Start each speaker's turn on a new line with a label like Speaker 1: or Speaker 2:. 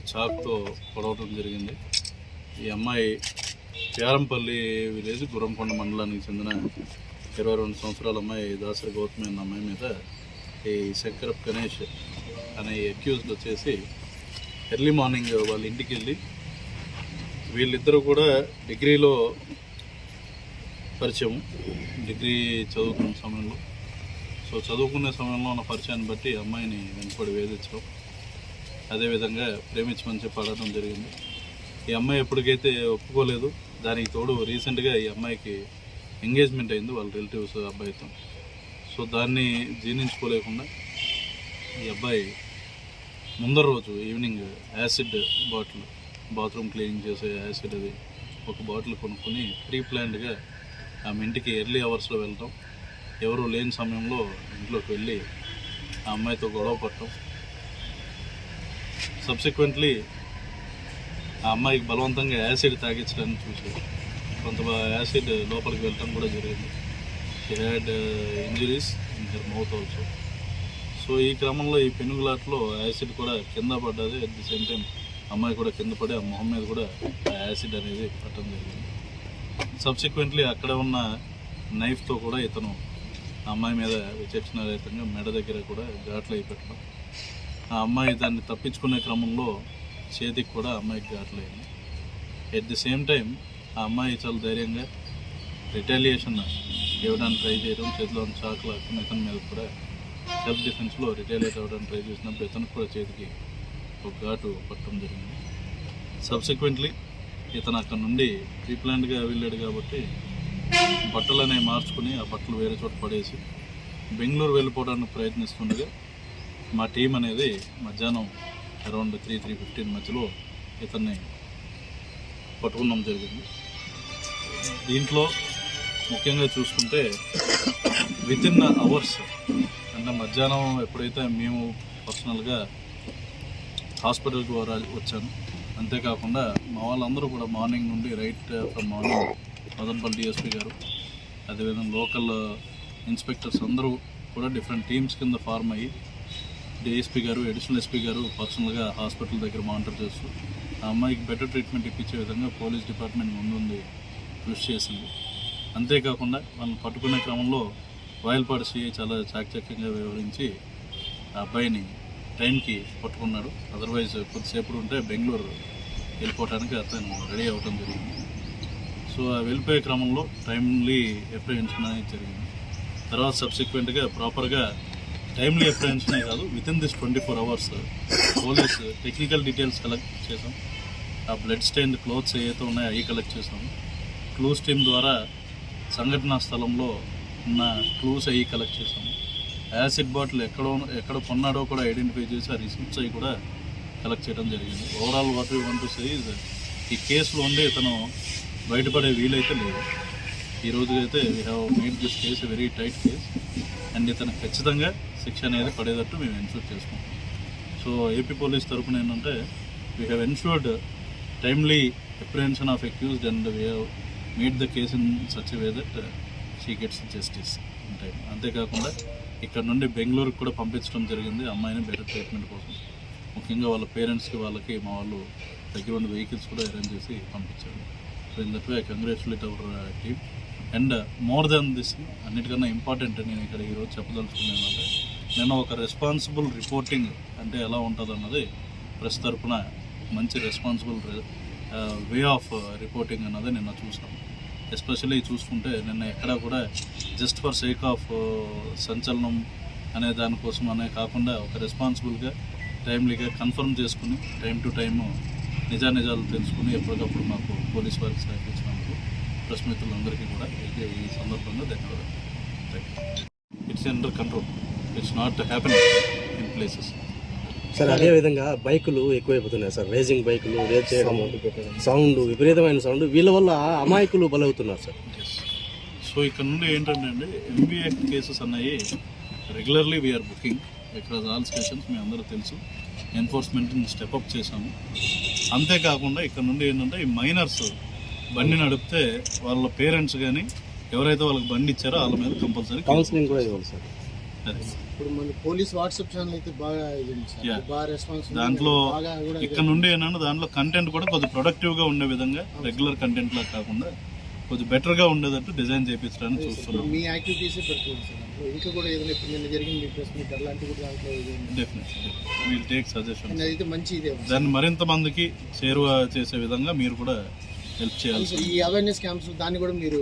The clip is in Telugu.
Speaker 1: చాక్తో పొడవటం జరిగింది. ఈ అమ్మాయి పేరంపల్లి విలేజ్ గురంకొండ మండలానికి చెందిన ఇరవై రెండు సంవత్సరాల అమ్మాయి దాసరి గౌతమి అన్న అమ్మాయి మీద ఈ శంకరప్ గణేష్ అనే అక్యూజ్డ్ వచ్చేసి ఎర్లీ మార్నింగ్ వాళ్ళ ఇంటికి వెళ్ళి వీళ్ళిద్దరూ కూడా డిగ్రీలో పరిచయం. డిగ్రీ చదువుకున్న సమయంలో. సో చదువుకునే సమయంలో ఉన్న పరిచయాన్ని బట్టి అమ్మాయిని వెంటపడి వేధించడం. అదేవిధంగా ప్రేమించమని చెప్పి అడగడం జరిగింది. ఈ అమ్మాయి ఎప్పటికైతే ఒప్పుకోలేదు దానికి తోడు రీసెంట్గా ఈ అమ్మాయికి ఎంగేజ్మెంట్ అయింది వాళ్ళ రిలేటివ్స్ అబ్బాయితో. సో దాన్ని జీర్ణించుకోలేకుండా ఈ అబ్బాయి ముందర రోజు evening acid bottle bathroom cleaning చేసే యాసిడ్ అది ఒక బాటిల్ కొనుక్కొని ప్రీ ప్లాన్డ్గా ఆమె ఇంటికి ఎర్లీ అవర్స్లో వెళ్ళటం ఎవరు లేని సమయంలో ఇంట్లోకి వెళ్ళి ఆ అమ్మాయితో గొడవ పడటం. సబ్సిక్వెంట్లీ ఆ అమ్మాయికి బలవంతంగా యాసిడ్ తాగించడానికి చూసి కొంత యాసిడ్ లోపలికి వెళ్ళటం కూడా జరిగింది. She had injuries in her mouth also so ఈ క్రమంలో ఈ పెనుగులాట్లో యాసిడ్ కూడా కింద పడ్డది. అట్ ది సేమ్ టైం అమ్మాయి కూడా కింద పడి ఆ మొహం మీద కూడా ఆ యాసిడ్ అనేది పట్టడం జరిగింది. సబ్సిక్వెంట్లీ అక్కడ ఉన్న నైఫ్తో కూడా ఇతను అమ్మాయి మీద విచక్షణారహితంగా మెడ దగ్గర కూడా ఘాట్లు అయి పెట్టడం ఆ అమ్మాయి దాన్ని తప్పించుకునే క్రమంలో చేతికి కూడా అమ్మాయికి గాట్లేదు ఎట్ ది సేమ్ టైం ఆ అమ్మాయి చాలా ధైర్యంగా రిటాలియేషన్ ఇవ్వడానికి ట్రై చేయడం చేతిలో ఉన్న చాకులు ఇతని మీద కూడా సెల్ఫ్ డిఫెన్స్లో రిటాలియేట్ అవ్వడానికి ట్రై చేసినప్పుడు ఇతనికి కూడా చేతికి ఒక ఘాటు పట్టడం జరిగింది. సబ్సిక్వెంట్లీ ఇతను అక్కడ నుండి ప్రీప్లాన్డ్గా వెళ్ళాడు కాబట్టి బట్టలు అనేవి మార్చుకుని ఆ బట్టలు వేరే చోట పడేసి బెంగళూరు వెళ్ళిపోవడానికి ప్రయత్నిస్తుండగా మా టీం అనేది మధ్యాహ్నం అరౌండ్ త్రీ త్రీ ఫిఫ్టీన్ మధ్యలో ఇతన్ని పట్టుకున్నాం జరిగింది. దీంట్లో ముఖ్యంగా చూసుకుంటే విత్ ఇన్ అవర్స్ అంటే మధ్యాహ్నం ఎప్పుడైతే మేము పర్సనల్గా హాస్పిటల్కి వచ్చాను అంతేకాకుండా మా వాళ్ళందరూ కూడా మార్నింగ్ నుండి right from morning Madanapalle DSP గారు అదేవిధంగా లోకల్ ఇన్స్పెక్టర్స్ అందరూ కూడా డిఫరెంట్ టీమ్స్ కింద ఫార్మ్ అయ్యి డిఎస్పీ గారు అడిషనల్ ఎస్పీ గారు పర్సనల్గా హాస్పిటల్ దగ్గర మానిటర్ చేస్తూ ఆ అమ్మాయికి బెటర్ ట్రీట్మెంట్ ఇప్పించే విధంగా పోలీస్ డిపార్ట్మెంట్ ముందుంది కృషి చేసింది. అంతేకాకుండా వాళ్ళని పట్టుకునే క్రమంలో వాయిల్పాడు సిఐ చాలా చాకచక్యంగా వివరించి ఆ అబ్బాయిని టైంకి పట్టుకున్నాడు అదర్వైజ్ కొద్దిసేపు ఉంటే బెంగళూరు వెళ్ళిపోవడానికి అతను రెడీ అవ్వడం జరిగింది. సో ఆ వెళ్ళిపోయే క్రమంలో టైమ్లీ అప్రహెన్షన్ అనేది జరిగింది. తర్వాత సబ్సిక్వెంట్గా ప్రాపర్గా టైమ్లీ అప్రహెన్షనే కాదు. Within this twenty four hours police technical details collect చేసాం ఆ బ్లడ్ స్టెయిన్ క్లోత్స్ ఏవైతే ఉన్నాయో అవి కలెక్ట్ చేసాం క్లూస్ టీమ్ ద్వారా సంఘటనా స్థలంలో ఉన్న క్లూస్ అవి కలెక్ట్ చేసాము యాసిడ్ బాటిల్ ఎక్కడ ఎక్కడ కొన్నాడో కూడా ఐడెంటిఫై చేసి ఆ రిసిప్ట్స్ అవి కూడా కలెక్ట్ చేయడం జరిగింది. Overall what you want to say is ఈ కేసులో ఉండి ఇతను బయటపడే వీలైతే లేదు. ఈ రోజు అయితే we have made this case very tight case and ఇతను ఖచ్చితంగా శిక్ష అనేది పడేటట్టు మేము ఎన్షూర్ చేసుకుంటాం. సో ఏపీ పోలీస్ తరపున ఏంటంటే we have ensured timely apprehension of accused and we have meet the case in such way that she gets justice in time అంతేకాకుండా ఇక్కడ నుండి బెంగళూరుకి కూడా పంపించడం జరిగింది. అమ్మాయిని బెటర్ ట్రీట్మెంట్ కోసం. ముఖ్యంగా వాళ్ళ పేరెంట్స్కి వాళ్ళకి మా వాళ్ళు దగ్గర ఉన్న వెహికల్స్ కూడా అరేంజ్ చేసి పంపించారు. So in that way congratulate our team and more then this అన్నిటికన్నా ఇంపార్టెంట్ నేను ఇక్కడ ఈరోజు చెప్పదలుచుకున్నాను ఏంటంటే నేను ఒక రెస్పాన్సిబుల్ రిపోర్టింగ్ అంటే ఎలా ఉంటుంది అన్నది ప్రెస్ తరఫున మంచి రెస్పాన్సిబుల్ వే ఆఫ్ రిపోర్టింగ్ అన్నది నిన్న చూసాను ఎస్పెషల్లీ చూసుకుంటే నిన్న ఎక్కడా కూడా జస్ట్ ఫర్ సేక్ ఆఫ్ సంచలనం అనే దానికోసం అనే కాకుండా ఒక రెస్పాన్సిబుల్గా టైమ్లీగా కన్ఫర్మ్ చేసుకుని టైం టు టైము నిజానిజాలు తెలుసుకుని ఎప్పటికప్పుడు మాకు పోలీస్ వారికి సహకరించిన ప్రెస్ మిత్రులందరికీ కూడా ఈ- ఈ సందర్భంగా ధన్యవాదాలు. It's under control it's not happening in places
Speaker 2: sir అదే విధంగా బైకులు ఎక్కువైపోతున్నాయి సార్. రేసింగ్ బైకులు రేస్ చేయడం సౌండ్ విపరీతమైన సౌండ్ వీళ్ళ వల్ల అమాయకులు బలవుతున్నారు సార్.
Speaker 1: సో ఇక్కడ నుండి ఏంటంటే అండి ఎంబీఏ కేసెస్ అన్నాయి regularly we are booking across all stations మీ అందరూ తెలుసు. ఎన్ఫోర్స్మెంట్ని స్టెప్అప్ చేశాము. అంతేకాకుండా ఇక్కడ నుండి ఏంటంటే ఈ మైనర్స్ బండి నడిపితే వాళ్ళ పేరెంట్స్ కానీ ఎవరైతే వాళ్ళకి బండి ఇచ్చారో వాళ్ళ మీద కంపల్సరీ
Speaker 2: కౌన్సిలింగ్ కూడా ఇవ్వాలి సార్.
Speaker 3: ఇప్పుడు మన పోలీస్ వాట్సాప్ ఛానల్ అయితే బాగా రెస్పాన్స్.
Speaker 1: దాంట్లో ఇక్కడ నుండి ఏంటంటే దాంట్లో కంటెంట్ కూడా కొద్దిగా ప్రొడక్టివ్గా ఉండే విధంగా రెగ్యులర్ కంటెంట్ లా కాకుండా కొద్దిగా బెటర్గా ఉండేటట్టు డిజైన్ చేయించడానికి చూస్తున్నాం.
Speaker 3: మీ యాక్టివిటీస్ పెడుతుంది సార్. ఇంకా కూడా ఏదైనా ఇప్పుడు నిన్న జరిగింది మీ ప్రెస్ మీట్ అలాంటివి కూడా దాంట్లో ఇది ఉంది.
Speaker 1: డెఫినెట్లీ వీల్ టేక్ సజెషన్
Speaker 3: మంచి ఇదే.
Speaker 1: దాన్ని మరింత మందికి చేరువ చేసే విధంగా మీరు కూడా హెల్ప్ చేయాల్సి
Speaker 3: ఈ అవేర్నెస్ క్యాంప్స్ దాన్ని కూడా మీరు